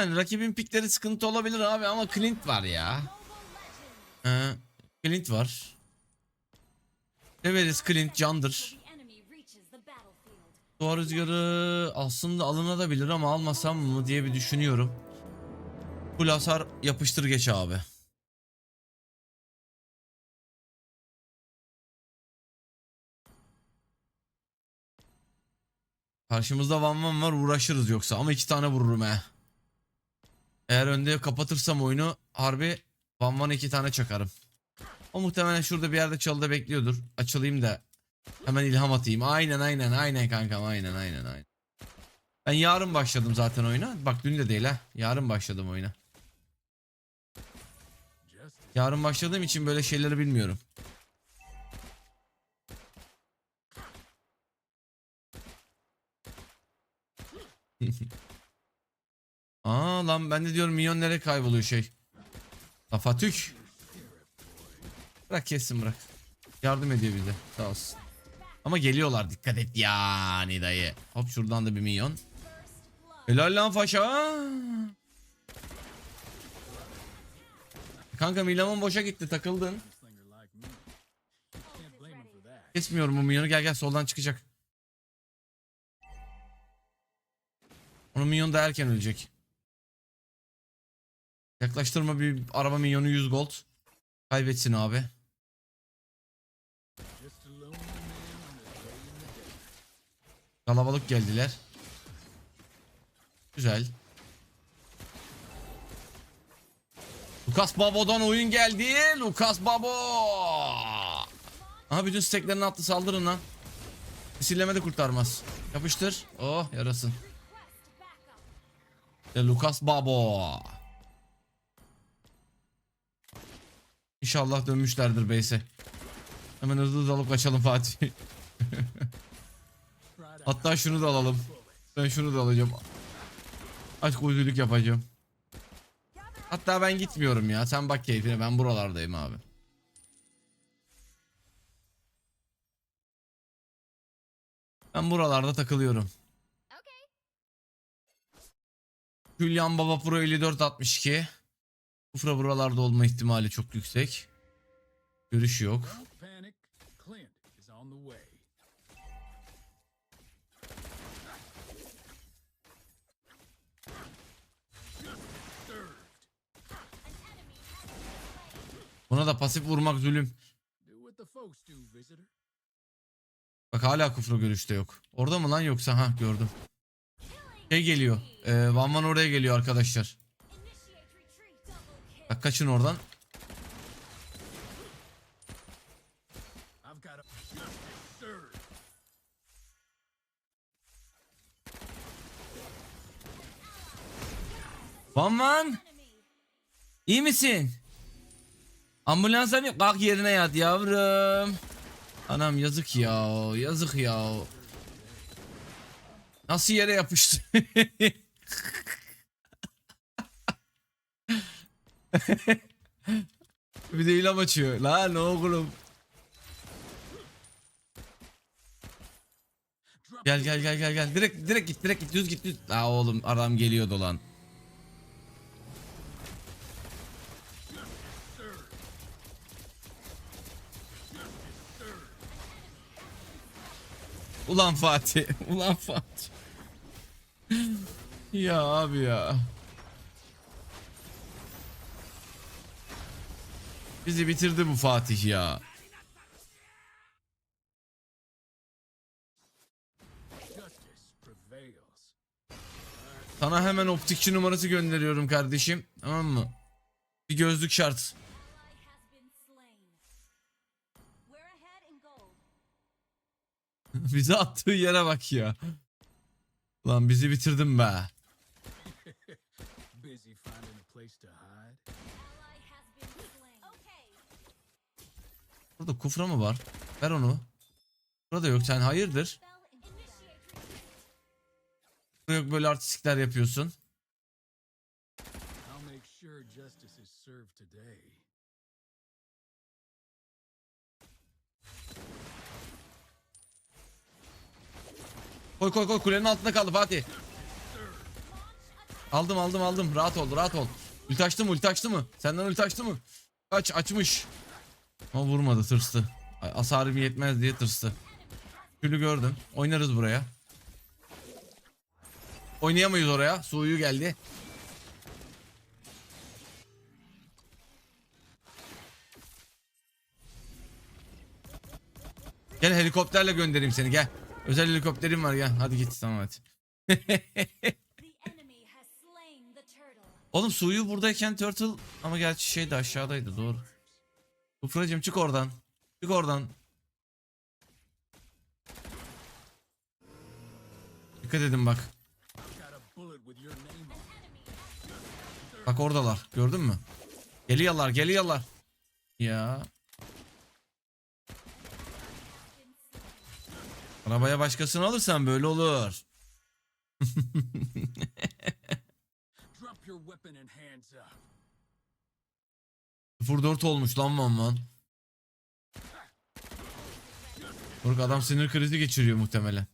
Yani rakibin pikleri sıkıntı olabilir abi ama Clint var ya. Ee, Clint var. Severiz Clint candır. Doğa rüzgarı aslında alınabilir ama almasam mı diye bir düşünüyorum. Full hasar yapıştır geç abi. Karşımızda Van Van var uğraşırız yoksa ama iki tane vururum he. Eğer önde kapatırsam oyunu harbi Van Van'a iki tane çakarım. O muhtemelen şurada bir yerde çalıda bekliyordur. Açılayım da hemen ilham atayım. Aynen aynen aynen kankam aynen aynen aynen. Ben yarın başladım zaten oyuna. Bak dün de değil ha. Yarın başladım oyuna. Yarın başladığım için böyle şeyleri bilmiyorum. Aa lan ben de diyorum milyon nereye kayboluyor şey. Kafa tük. Bırak kessin bırak. Yardım ediyor bize. Sağ olsun. Ama geliyorlar dikkat et yani dayı. Hop şuradan da bir milyon. Helal lan faşa. Kanka Milamon boşa gitti takıldın. Kesmiyorum bu milyonu gel gel soldan çıkacak. Onun milyonu da erken ölecek. Yaklaştırma bir araba milyonu 100 gold. Kaybetsin abi. Kalabalık geldiler. Güzel. Lucas Babo'dan oyun geldi. Lucas Babo. Aha bütün steklerini attı saldırın lan. Misilleme de kurtarmaz. Yapıştır. Oh yarasın. Lucas Babo. İnşallah dönmüşlerdir base'e. Hemen hızlı hızlı alıp kaçalım Fatih. Hatta şunu da alalım. Ben şunu da alacağım. Aç kuyuluk yapacağım. Hatta ben gitmiyorum ya. Sen bak keyfine. Ben buralardayım abi. Ben buralarda takılıyorum. Julian Baba Pro 5462. Kufra buralarda olma ihtimali çok yüksek. Görüş yok. Buna da pasif vurmak zulüm. Bak hala kufra görüşte yok. Orada mı lan yoksa? Ha gördüm. Şey geliyor. Ee, Van Van oraya geliyor arkadaşlar. Bak kaçın oradan. Van Van iyi misin? Ambulansa mı? Kalk yerine yat yavrum. Anam yazık ya. Yazık ya. Nasıl yere yapıştı? Bir de ilam açıyor. Lan oğlum. Gel gel gel gel gel. Direkt direkt git direkt git düz git düz. Aa oğlum adam geliyordu lan. Ulan Fatih. Ulan Fatih. ya abi ya. Bizi bitirdi bu Fatih ya. Sana hemen optikçi numarası gönderiyorum kardeşim. Tamam mı? Bir gözlük şart. Bize attığı yere bak ya. Lan bizi bitirdin be. Burada kufra mı var? Ver onu. Burada yok sen hayırdır? Burada yok böyle artistikler yapıyorsun. Koy koy koy kulenin altında kaldı Fatih. Aldım aldım aldım. Rahat ol rahat ol. Ulti açtı mı ulti açtı mı? Senden ulti açtı mı? Kaç açmış. Ama vurmadı tırstı. Hasarım yetmez diye tırstı. Külü gördüm. Oynarız buraya. Oynayamayız oraya. Suyu geldi. Gel helikopterle göndereyim seni gel. Özel helikopterim var gel. Hadi git tamam hadi. Oğlum suyu buradayken turtle ama gerçi şey de aşağıdaydı doğru. Kufracım çık oradan. Çık oradan. Dikkat edin bak. Bak oradalar. Gördün mü? Geliyorlar geliyorlar. Ya. Arabaya başkasını alırsan böyle olur. Drop your weapon and hands up. 0-4 olmuş lan Van Van. Burk adam sinir krizi geçiriyor muhtemelen.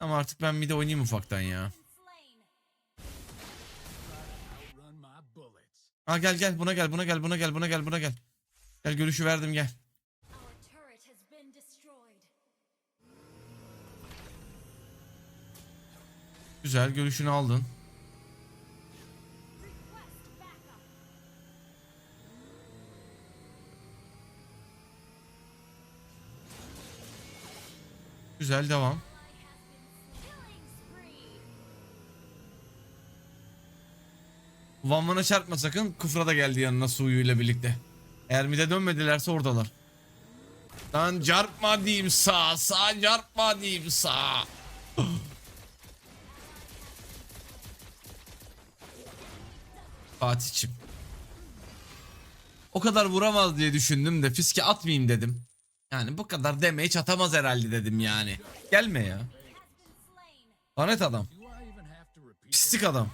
Ama artık ben bir de oynayayım ufaktan ya. Ha gel gel buna gel buna gel buna gel buna gel buna gel. Gel görüşü verdim gel. Güzel görüşünü aldın. Güzel devam. Van Van'a çarpma sakın. Kufra da geldi yanına suyuyla birlikte. Eğer mide dönmedilerse oradalar. Lan çarpma diyeyim sağ. Sağ çarpma diyeyim sağ. Fatih'im. O kadar vuramaz diye düşündüm de fiske atmayayım dedim. Yani bu kadar damage atamaz herhalde dedim yani. Gelme ya. Lanet adam. Pislik adam.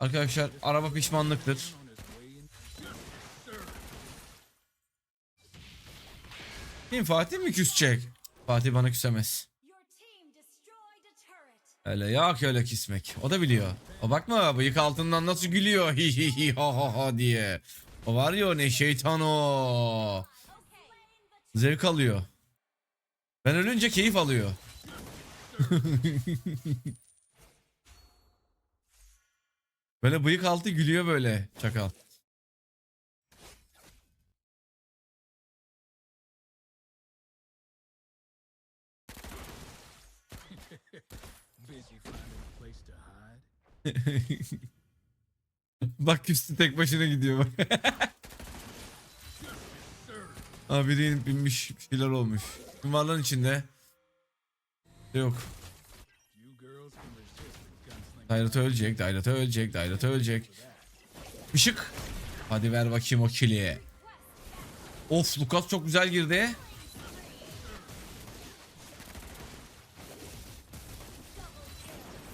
Arkadaşlar araba pişmanlıktır. Kim Fatih mi küsecek? Fatih bana küsemez. Öyle yok öyle küsmek. O da biliyor. O bakma bıyık altından nasıl gülüyor hi hi hi ha ha ha diye. O var ya o ne şeytan o. Zevk alıyor. Ben ölünce keyif alıyor. böyle bıyık altı gülüyor böyle çakal. Bak küstü tek başına gidiyor bak. Aa biri inip binmiş bir şeyler olmuş. Duvarların içinde. Yok. The gunslinger. Dairat'a ölecek, Dairat'a ölecek, Dairat'a ölecek. Işık. Hadi ver bakayım o kili. Of Lucas çok güzel girdi.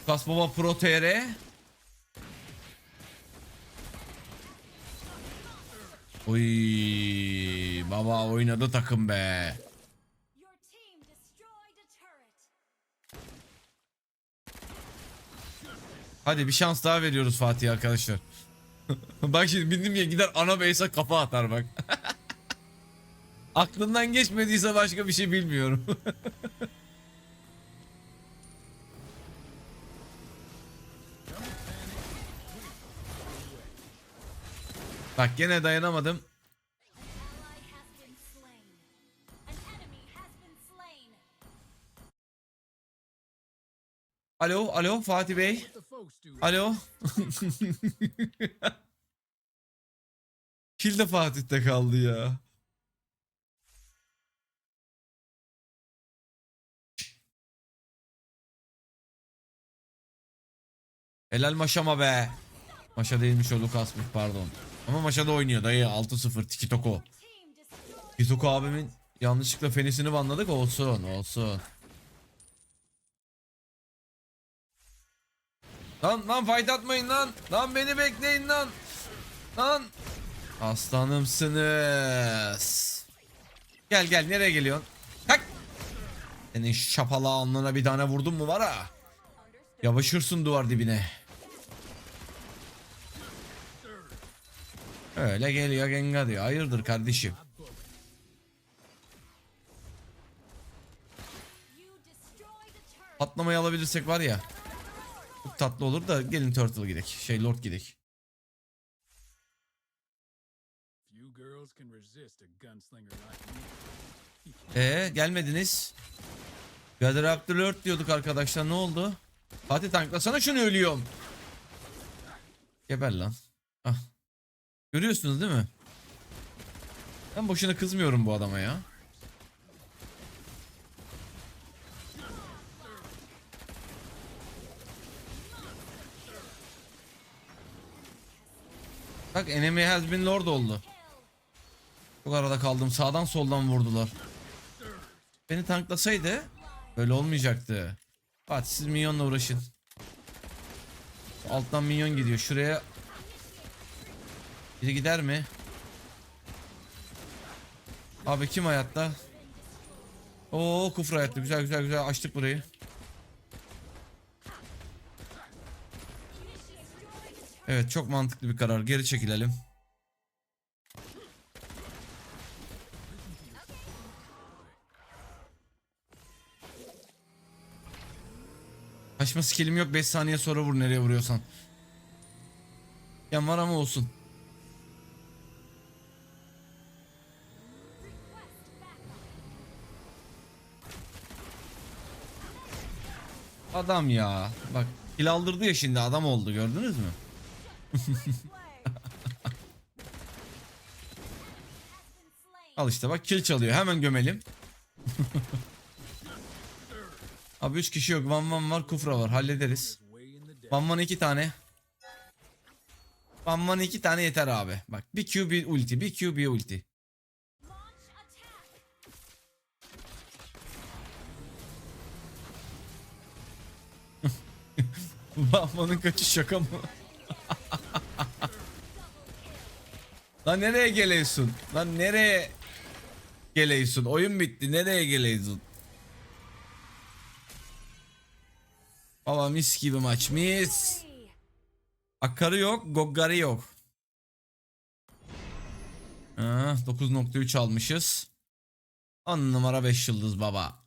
Lucas Baba Pro TR. Oy baba oynadı takım be. Hadi bir şans daha veriyoruz Fatih arkadaşlar. bak şimdi bildim ya gider ana base'e kafa atar bak. Aklından geçmediyse başka bir şey bilmiyorum. bak gene dayanamadım. Alo, alo Fatih Bey. Alo. Kill de Fatih'te kaldı ya. Helal maşama be. Maşa değilmiş o Lucas'mış pardon. Ama maşada oynuyor dayı 6-0 tiki toko. Destroyed. Kitoko abimin yanlışlıkla fenisini banladık olsun olsun. Lan lan fight atmayın lan. Lan beni bekleyin lan. Lan. Aslanımsınız. Gel gel nereye geliyorsun? Kalk. Senin şapalı alnına bir tane vurdum mu var ha? Yavaşırsın duvar dibine. Öyle geliyor Genga diyor. Hayırdır kardeşim? Patlamayı alabilirsek var ya. Çok tatlı olur da gelin Turtle gidek. Şey Lord gidek. Ee gelmediniz. The Lord diyorduk arkadaşlar ne oldu? Fatih tanklasana şunu ölüyorum. Geber lan. Ah. Görüyorsunuz değil mi? Ben boşuna kızmıyorum bu adama ya. Bak enemy has been lord oldu. Çok arada kaldım. Sağdan soldan vurdular. Beni tanklasaydı böyle olmayacaktı. Fatih siz minyonla uğraşın. Alttan minyon gidiyor. Şuraya biri gider mi? Abi kim hayatta? Oo kufra hayatta. Güzel güzel güzel açtık burayı. Evet çok mantıklı bir karar. Geri çekilelim. Kaçma skillim yok 5 saniye sonra vur nereye vuruyorsan. Yan var ama olsun. Adam ya. Bak kill aldırdı ya şimdi adam oldu gördünüz mü? Al işte bak kill çalıyor hemen gömelim. Abi 3 kişi yok. Van Van var, Kufra var. Hallederiz. Van Van 2 tane. Van Van 2 tane yeter abi. Bak bir Q bir ulti, bir Q bir ulti. Van Van'ın kaçı şaka mı? Lan nereye geliyorsun? Lan nereye geliyorsun? Oyun bitti. Nereye geliyorsun? Baba mis gibi maç. Mis. Akarı yok, Goggarı yok. Ha, 9.3 almışız. 10 numara 5 yıldız baba.